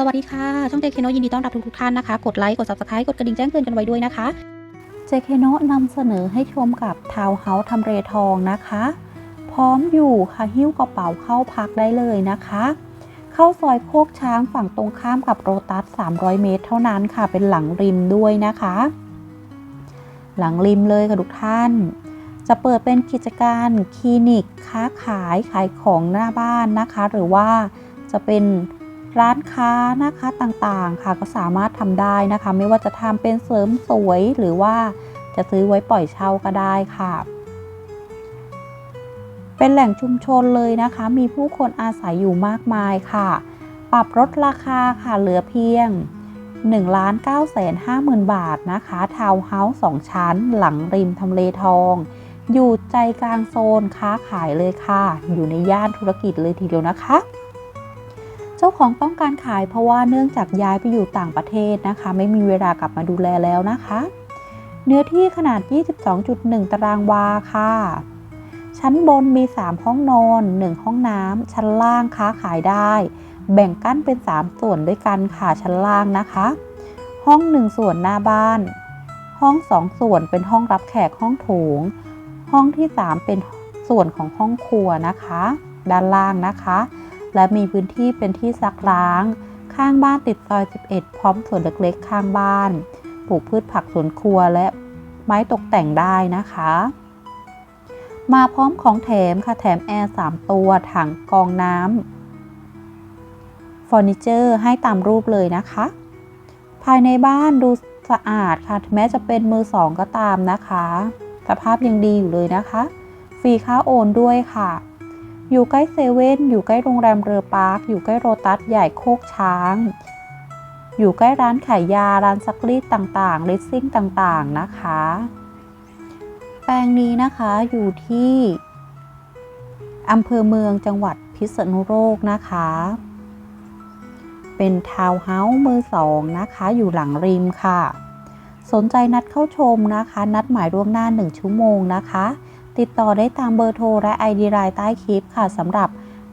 สวัสดีค่ะ ช่องเจเคโนยินดีต้อนรับทุกๆท่านนะคะ กดไลค์ กด subscribe กดกระดิ่งแจ้งเตือนกันไว้ด้วยนะคะเจเคโนนำเสนอให้ชมกับทาวน์เฮาส์ทำเลทองนะคะ พร้อมอยู่ค่ะหิ้วกระเป๋าเข้าพักได้เลยนะคะ เข้าซอยโคกช้างฝั่งตรงข้ามกับโรตัส 300 เมตร เท่านั้นค่ะ เป็นหลังริมด้วยนะคะ หลังริมเลยค่ะทุกท่าน จะเปิดเป็นกิจการคลินิก ค้าขายขายของหน้าบ้านนะคะ หรือว่าจะเป็น ร้านค้านะคะต่างๆค่ะก็สามารถทำได้นะคะ ไม่ว่าจะทำเป็นเสริมสวยหรือว่าจะซื้อไว้ปล่อยเช่าก็ได้ค่ะ เป็นแหล่งชุมชนเลยนะคะ มีผู้คนอาศัยอยู่มากมายค่ะ ปรับลดราคาค่ะเหลือเพียง1 9 5 0 0 0 0 บาทนะคะ ทาวน์เฮาส์2ชั้น หลังริมทำเลทอง อยู่ใจกลางโซนค้าขายเลยค่ะ อยู่ในย่านธุรกิจเลยทีเดียวนะคะ ของต้องการขายเพราะว่าเนื่องจากย้ายไปอยู่ต่างประเทศนะคะ ไม่มีเวลากลับมาดูแลแล้วนะคะ เนื้อที่ขนาด 22.1 ตารางวาค่ะ ชั้นบนมี 3 ห้องนอน 1 ห้องน้ำชั้นล่างค้าขายได้ แบ่งกั้นเป็น 3 ส่วนด้วยกันค่ะชั้นล่างนะคะ ห้อง 1 ส่วนหน้าบ้าน ห้อง 2 ส่วนเป็นห้องรับแขกห้องโถง ห้องที่ 3 เป็นส่วนของห้องครัวนะคะ ด้านล่างนะคะ และมีพื้นที่เป็นที่ซักล้าง ข้างบ้านติดซอย 11 พร้อมสวนเล็กๆ ข้างบ้าน ปลูกพืชผักสวนครัวและไม้ตกแต่งได้นะคะ มาพร้อมของแถมค่ะแถมแอร์ 3 ตัว ถังกองน้ำเฟอร์นิเจอร์ให้ตามรูปเลยนะคะ ภายในบ้านดูสะอาดค่ะแม้จะเป็นมือสองก็ตามนะคะ สภาพยังดีอยู่เลยนะคะ ฟรีค่าโอนด้วยค่ะ อยู่ใกล้เซเว่นอยู่ใกล้โรงแรมเรือปาร์คอยู่ใกล้โรตัสใหญ่โคกช้าง อยู่ใกล้ร้านขายยาร้านซักรีดต่างๆเลสซิ่งต่างๆนะคะ แปลงนี้นะคะอยู่ที่อำเภอเมืองจังหวัดพิษณุโลกนะคะ เป็นทาวน์เฮาส์มือสองนะคะ อยู่หลังริมค่ะ สนใจนัดเข้าชมนะคะ นัดหมายล่วงหน้า 1 ชั่วโมงนะคะ ติดต่อได้ตามเบอร์โทรและ ID ไลน์ใต้คลิปค่ะสำหรับ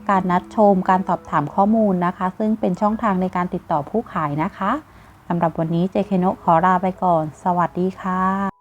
การนัดชมการสอบถามข้อมูลนะคะ ซึ่งเป็นช่องทางในการติดต่อผู้ขายนะคะสำหรับวันนี้เจเคโนขอลาไปก่อน สวัสดีค่ะ